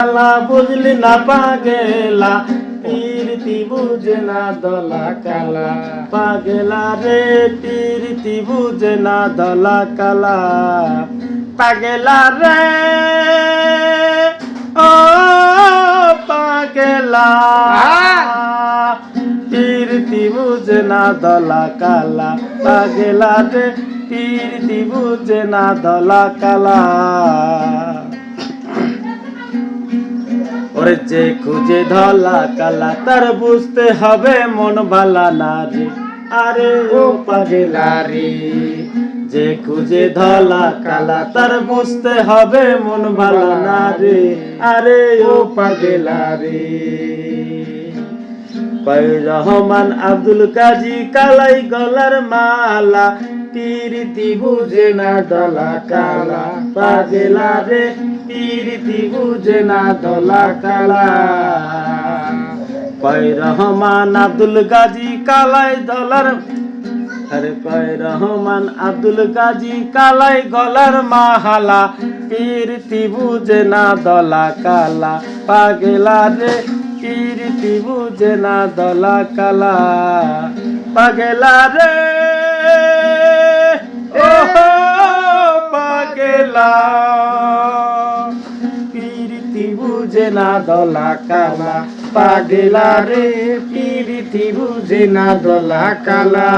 কালা বুঝলি না পাগেলা, পীরতি বুঝে না দলা কালা পাগেলা রে, পীরতি বুঝে না দলা কালা পাগেলা রে, ও পাগেলা। পীরতি বুঝে না দলা কালা পাগেলা রে, পীরতি বুঝে না দলা কালা যে খুঁজে ধলা কালা, তার বুঝতে হবে মন ভালা না রে আরে ও পাগেলা রে যে খুঁজে ধলা কালা, তার বুঝতে হবে মন ভালা না রে আরে ও পাগেলা রে রহমান আব্দুল কাজী, কালাই গলার মালা। পিরিতি বুঝে না দলা কালা, পাগেলা রে পিরিতি বুঝে না দলা কালা। কয় রহমান আব্দুল গাজী কালাই দলার, আরে কয় রহমান আব্দুল গাজী কালাই গলার মাহালা। পিরিতি বুঝে না দলা কালা, পাগেলা রে। পিরিতি বুঝে না দলা কালা, পাগেলা রে। ও বুঝে না দলা কালা পাগলা রে পিরিতি বুঝে দলা কালা।